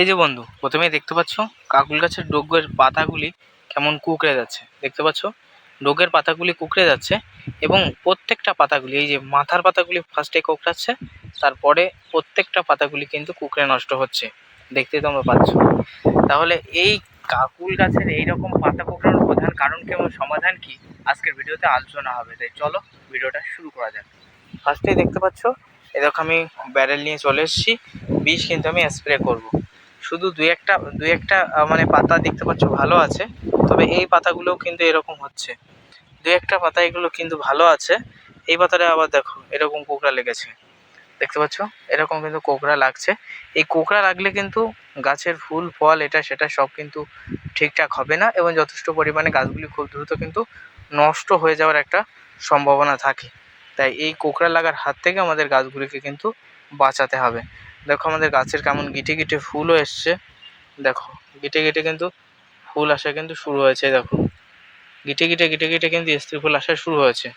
এই যে বন্ধু, প্রথমেই দেখতে পাচ্ছ কাকুল গাছের ডোগের পাতাগুলি কেমন কুকড়ে যাচ্ছে। দেখতে পাচ্ছ? ডোগের পাতাগুলি কুকড়ে যাচ্ছে এবং প্রত্যেকটা পাতাগুলি, এই যে মাথার পাতাগুলি ফার্স্টে কোঁকড়াচ্ছে, তারপরে প্রত্যেকটা পাতাগুলি কিন্তু কুকড়ে নষ্ট হচ্ছে। দেখতেই তোমরা পাচ্ছ। তাহলে এই কাকুল গাছের এইরকম পাতা কোঁকড়ানোর প্রধান কারণ কি এবং সমাধান কি? আজকের ভিডিওতে আলোচনা হবে। তাই চলো ভিডিওটা শুরু করা যাক। ফার্স্টেই দেখতে পাচ্ছ দেখো আমি ব্যারেল নিয়ে চলে এসেছি, বিষ কিন্তু আমি স্প্রে করব। শুধু দু একটা দু একটা মানে পাতা দেখতে পাচ্ছ ভালো আছে, তবে এই পাতাগুলোও কিন্তু এরকম হচ্ছে। দু একটা পাতা এগুলো কিন্তু ভালো আছে। এই পাতাটা আবার দেখো, এরকম কোকড়া লেগেছে। দেখতে পাচ্ছ? এরকম কিন্তু কোকড়া লাগছে। এই কোকড়া লাগলে কিন্তু গাছের ফুল, ফল, এটা সেটা সব কিন্তু ঠিকঠাক হবে না এবং যথেষ্ট পরিমাণে গাছগুলি খুব দ্রুত কিন্তু নষ্ট হয়ে যাওয়ার একটা সম্ভাবনা থাকে। তাই এই কোকড়া লাগার হাত থেকে আমাদের গাছগুলিকে কিন্তু বাঁচাতে হবে। দেখো আমাদের গাছের কেমন গিটে গিটে ফুলও এসছে। দেখো, গিটে গিটে কিন্তু ফুল আসা কিন্তু শুরু হয়েছে, দেখো। গিটে গিটে গিটে গিটে কিন্তু স্ত্রী ফুল আসা শুরু হয়েছে।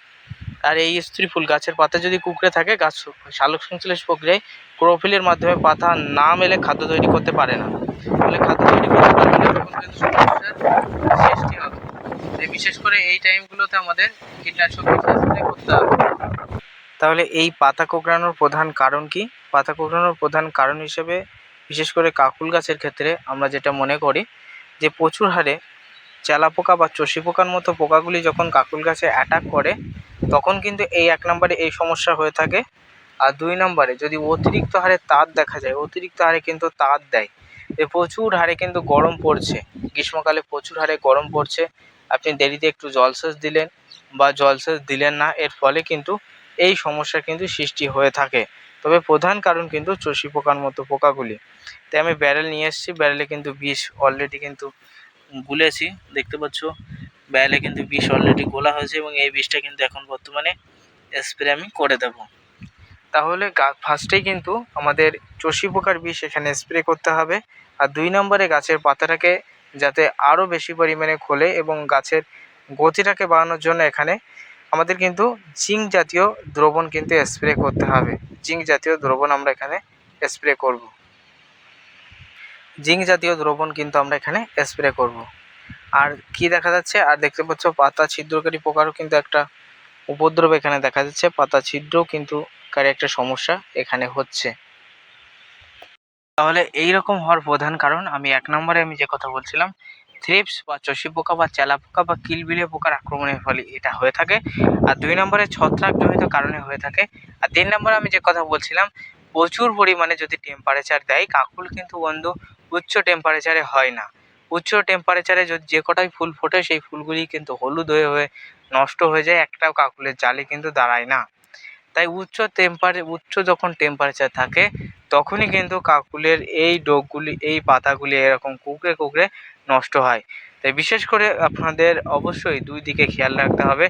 আর এই স্ত্রী ফুল গাছের পাতা যদি কুকড়ে থাকে, গাছ সালোক সংশ্লেষ প্রক্রিয়ায় ক্লোরোফিলের মাধ্যমে পাতা না মেলে খাদ্য তৈরি করতে পারে না। ফলে খাদ্য তৈরি করতে পারবে না তখন কিন্তু সমস্যার সৃষ্টি হবে। বিশেষ করে এই টাইমগুলোতে আমাদের কীটনাশক করতে হবে। তাহলে এই পাতা কোঁকড়ানোর প্রধান কারণ কি? পাতা কোঁকড়ানোর প্রধান কারণ হিসেবে বিশেষ করে কাকুল গাছের ক্ষেত্রে আমরা যেটা মনে করি যে প্রচুর হারে চেলা পোকা বা চষি পোকার মতো পোকাগুলি যখন কাকুল গাছে অ্যাটাক করে, তখন কিন্তু এই এক নম্বরে এই সমস্যা হয়ে থাকে। আর দুই নম্বরে যদি অতিরিক্ত হারে তাপ দেখা যায়, অতিরিক্ত হারে কিন্তু তাপ দেয়। প্রচুর হারে কিন্তু গরম পড়ছে। গ্রীষ্মকালে প্রচুর হারে গরম পড়ছে। আপনি দেরিতে একটু জলসেচ দিলেন বা জলসেচ দিলেন না, এর ফলে কিন্তু এই সমস্যা কিন্তু সৃষ্টি হয়ে থাকে। তবে প্রধান কারণ কিন্তু চষি পোকার মতো পোকাগুলি। তাই আমি ব্যারেল নিয়ে এসেছি। ব্যারেলে কিন্তু বিষ অলরেডি কিন্তু গুলেছি। দেখতে পাচ্ছ, ব্যারেলে কিন্তু বিষ অলরেডি গোলা হয়েছে এবং এই বিষটা কিন্তু এখন বর্তমানে স্প্রে আমি করে দেব। তাহলে ফার্স্টেই কিন্তু আমাদের চষি পোকার বিষ এখানে স্প্রে করতে হবে। আর দুই নম্বরে গাছের পাতাটাকে যাতে আরও বেশি পরিমাণে খোলে এবং গাছের গতিটাকে বাড়ানোর জন্য এখানে আমাদের কিন্তু জিঙ্ক জাতীয় দ্রবণ কিন্তু স্প্রে করতে হবে। জিঙ্ক জাতীয় দ্রবণ আমরা এখানে স্প্রে করব। জিঙ্ক জাতীয় দ্রবণ কিন্তু আমরা এখানে স্প্রে করব। আর কি দেখা যাচ্ছে? আর দেখতে পাচ্ছ, পাতা ছিদ্রকারী পোকারও কিন্তু একটা উপদ্রব এখানে দেখা যাচ্ছে। পাতা ছিদ্রও কিন্তু কারি একটা সমস্যা এখানে হচ্ছে। তাহলে এই রকম হওয়ার প্রধান কারণ, আমি এক নম্বরে আমি যে কথা বলছিলাম থ্রিপস বা চষি পোকা বা চেলা পোকা বা কিলবিলে পোকার আক্রমণের ফলে এটা হয়ে থাকে। আর দুই নম্বরে ছত্রাকজনিত কারণে হয়ে থাকে। আর তিন নম্বরে আমি যে কথা বলছিলাম, প্রচুর পরিমাণে যদি টেম্পারেচার দেয়, কাকুল কিন্তু বন্ধু উচ্চ টেম্পারেচারে হয় না। উচ্চ টেম্পারেচারে যদি যে কটাই ফুল ফোটে, সেই ফুলগুলি কিন্তু হলুদ হয়ে হয়ে নষ্ট হয়ে যায়, একটাও কাকুলের জালে কিন্তু দাঁড়ায় না। তাই উচ্চ টেম্পারে উচ্চ যখন টেম্পারেচার থাকে, তখনই কিন্তু কাকুলের এই ডোগগুলি এই পাতাগুলি এরকম কুকড়ে কুকড়ে নষ্ট হয়। তাই বিশেষ করে আপনাদের অবশ্যই দুই দিকে খেয়াল রাখতে হবে।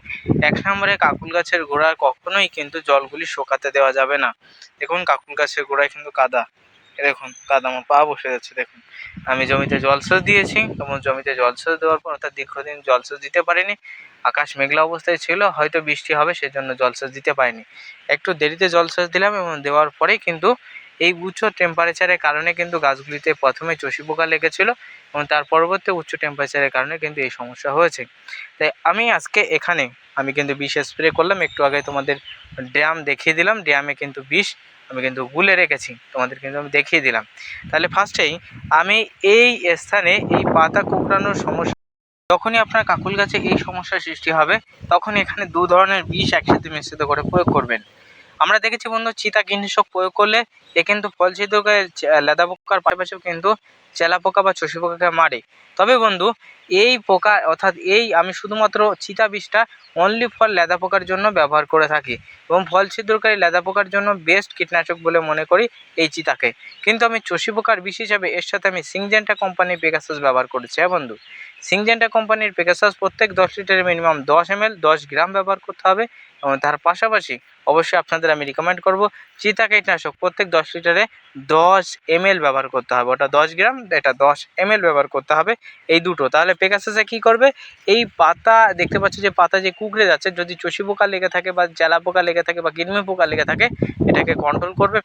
এক নম্বরে কাকুল গাছের গোড়ায় কখনোই কিন্তু জলগুলি শোকাতে দেওয়া যাবে না। দেখুন কাকুল গাছের গোড়ায় কিন্তু কাদা। দেখুন, কাদা আমার পা বসে যাচ্ছে, দেখুন। আমি জমিতে জলসেচ দিয়েছি, এবং জমিতে জলসেচ দেওয়ার পর অর্থাৎ দীর্ঘদিন জলসেচ দিতে পারিনি। আকাশ মেঘলা অবস্থায় ছিল, হয়তো বৃষ্টি হবে, সেজন্য জলসেচ দিতে পারিনি। একটু দেরিতে জলসেচ দিলাম এবং দেওয়ার পরেই কিন্তু এই উচ্চ টেম্পারেচারের কারণে কিন্তু গাছগুলিতে প্রথমে চষি পোকা লেগেছিলো এবং তার পরবর্তী উচ্চ টেম্পারেচারের কারণে কিন্তু এই সমস্যা হয়েছে। তাই আমি আজকে এখানে, আমি কিন্তু বিষ স্প্রে করলাম, একটু আগে তোমাদের ড্রাম দেখিয়ে দিলাম, ড্রামে কিন্তু বিষ আমি কিন্তু গুলে রেখেছি, তোমাদের কিন্তু আমি দেখিয়ে দিলাম। তাহলে ফার্স্টেই আমি এই স্থানে এই পাতা কুকড়ানোর সমস্যা যখনই আপনার কাকুল গাছে এই সমস্যার সৃষ্টি হবে তখন এখানে দু ধরনের বিষ একসাথে মিশ্রিত করে প্রয়োগ করবেন। আমরা দেখেছি বন্ধু চিতা কীটনাশক প্রয়োগ করলে এ কিন্তু ফল ছিদ্রকে লেদা পোকার পাশাপাশিও কিন্তু চেলা পোকা বা চষি পোকাকে মারে। তবে বন্ধু, এই পোকা অর্থাৎ এই আমি শুধুমাত্র চিতা বিষটা অনলি ফল লেদা পোকার জন্য ব্যবহার করে থাকি এবং ফল ছিদ্রকারী লেদা পোকার জন্য বেস্ট কীটনাশক বলে মনে করি এই চিতাকে। কিন্তু আমি চষি পোকার বিষ হিসাবে এর সাথে আমি সিংজেন্টা কোম্পানির পেগাসাস ব্যবহার করেছি হ্যাঁ বন্ধু? সিংজেন্টা কোম্পানির পেগাসাস প্রত্যেক দশ লিটারে মিনিমাম দশ এম এল দশ গ্রাম ব্যবহার করতে হবে এবং তার পাশাপাশি অবশ্যই আপনাদের আমি রিকমেন্ড করব চিতা কীটনাশক প্রত্যেক দশ লিটারে দশ এম ব্যবহার করতে হবে। ওটা দশ গ্রাম এটা দশ এম ব্যবহার করতে হবে এই দুটো। তাহলে পেগাসাসে কি করবে? এই পাতা, দেখতে পাচ্ছ যে পাতা যে কুকড়ে যাচ্ছে, যদি চষি পোকা লেগে থাকে বা জ্বালা পোকা লেগে থাকে বা কৃমি পোকা লেগে থাকে, এটাকে কন্ট্রোল করবে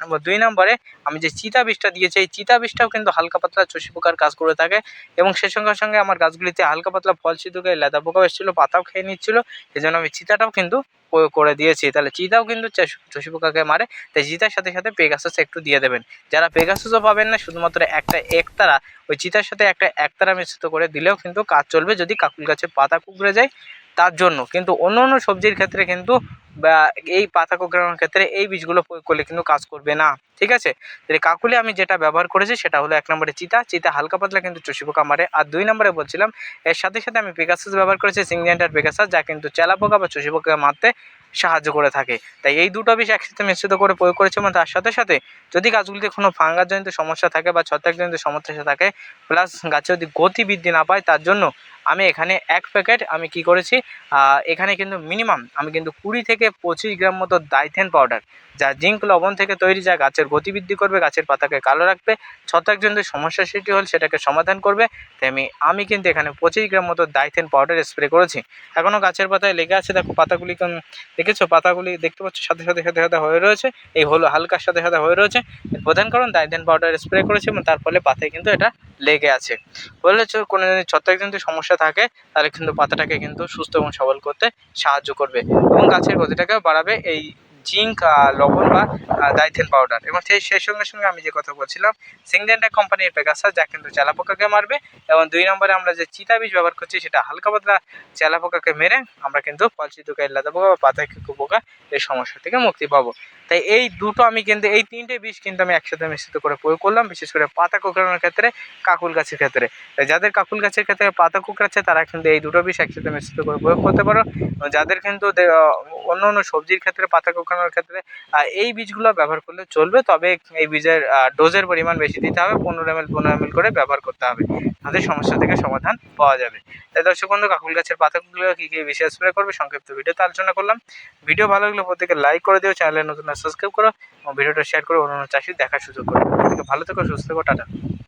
নম্বর দুই নম্বরে আমি যে চিতা বিষটা দিয়েছি, এই চিতা বিষটাও কিন্তু হালকা পাতলা চষি পোকার কাজ করে থাকে এবং সে সঙ্গে সঙ্গে আমার গাছগুলিতে হালকা পাতলা ফল ছিদ্রকে লেদা পোকাও এসেছিল, পাতাও খেয়ে নিচ্ছিল জন্য আমি চিতাটাও কিন্তু করে দিয়েছি, তাহলে চিতাও কিন্তু চষ- পোকাকে মারে? তাই চিতার সাথে সাথে পেগাসাস একটু দিয়ে দেবেন। যারা পেগাসাসও পাবেন না, শুধুমাত্র একটা একতারা, ওই চিতার সাথে একটা একতারা মিশ্রিত করে দিলেও কিন্তু কাজ চলবে। যদি কাকুল গাছের পাতা কুকড়ে যায়, তার জন্য। কিন্তু অন্য অন্য সবজির ক্ষেত্রে কিন্তু বা এই পাতা কুকড়ানোর ক্ষেত্রে এই বীজগুলো প্রয়োগ করলে কিন্তু কাজ করবে না। ঠিক আছে? তাহলে কাকুলে আমি যেটা ব্যবহার করেছি সেটা হলো এক নম্বরে চিতা চিতা হালকা পাতলা কিন্তু চষি পোকা মারে আর দুই নম্বরে বলছিলাম, এর সাথে সাথে আমি পেগাসাস ব্যবহার করেছি সিংজেন্টার পেগাসাস যা কিন্তু চেলা পোকা বা চষি পোকা মারতে সাহায্য করে থাকে। তাই এই দুটো বিষ একসাথে মিশ্রিত করে প্রয়োগ করেছি এবং তার সাথে সাথে যদি গাছগুলিতে কোনো ফাঙ্গাসজনিত সমস্যা থাকে বা ছত্রাকজনিত সমস্যা থাকে প্লাস গাছে যদি গতি বৃদ্ধি না পায়, তার জন্য আমি এখানে এক প্যাকেট আমি কি করেছি এখানে কিন্তু মিনিমাম আমি কিন্তু কুড়ি থেকে পঁচিশ গ্রাম মতো ডাইথেন পাউডার, যা জিঙ্ক লবণ থেকে তৈরি, যা গাছের গতি বৃদ্ধি করবে, গাছের পাতাকে কালো রাখবে ছত্রাকজনিত সমস্যা সৃষ্টি হলে সেটাকে সমাধান করবে। তাই আমি কিন্তু এখানে পঁচিশ গ্রাম মতো ডাইথেন পাউডার স্প্রে করেছি। এখনও গাছের পাতায় লেগে আছে, দেখো পাতাগুলি দেখেছ? পাতাগুলি দেখতে পাচ্ছ সাথে সাথে সাথে সাথে হয়ে রয়েছে। এই হলো হালকার সাথে সাথে হয়ে রয়েছে। প্রধান কারণ ডাইথেন পাউডার স্প্রে করেছি এবং তার ফলে পাতায় কিন্তু এটা লেগে আছে। হচ্ছে কোনো যদি ছত্রাকজনিত সমস্যা থাকে, তাহলে কিন্তু পাতাটাকে কিন্তু সুস্থ এবং সবল করতে সাহায্য করবে এবং গাছের গতিটাকেও বাড়াবে এই জিঙ্ক লবণ বা ডাইথেন পাউডার। এবং সেই সেই সঙ্গে সঙ্গে আমি যে কথা বলছিলাম সিংডেন্টা কোম্পানির পেগাসাস যা কিন্তু চালাপোকাকে মারবে এবং দুই নম্বরে আমরা যে চিতা বীজ ব্যবহার করছি সেটা হালকা পাতলা চালাপোকাকে মেরে আমরা কিন্তু ফলচিতুকা লাদা পোকা বা পাতা পোকা এই সমস্যা থেকে মুক্তি পাবো। তাই এই দুটো আমি কিন্তু, এই তিনটে বীজ কিন্তু আমি একসাথে মিশ্রিত করে প্রয়োগ করলাম, বিশেষ করে পাতা কোঁকড়ানোর ক্ষেত্রে, কাকুল গাছের ক্ষেত্রে। তাই যাদের কাকুল গাছের ক্ষেত্রে পাতা কুকড়াচ্ছে তারা কিন্তু এই দুটো বিষ একসাথে মিশ্রিত করে প্রয়োগ করতে পারো। যাদের কিন্তু অন্য অন্য সবজির ক্ষেত্রে, পাতা কোঁকড়ানোর ক্ষেত্রে এই বীজগুলো ব্যবহার করলে চলবে, তবে এই বীজের ডোজের পরিমাণ বেশি দিতে হবে, পনেরো এম এল পনেরো এম এল করে ব্যবহার করতে হবে। তাদের সমস্যা থেকে সমাধান পাওয়া যাবে। তাই দর্শক বন্ধু, কাকুল গাছের পাতাগুলো কী কী বেশি স্প্রে করবে, সংক্ষিপ্ত ভিডিওতে আলোচনা করলাম। ভিডিও ভালো লাগলে প্রত্যেকে লাইক করে দিও চ্যানেলে নতুন সাবস্ক্রাইব করো, এবং ভিডিওটা শেয়ার করে অন্য চাষি দেখার সুযোগ করো। ভালো থেকো, সুস্থ থেকো, টাটা।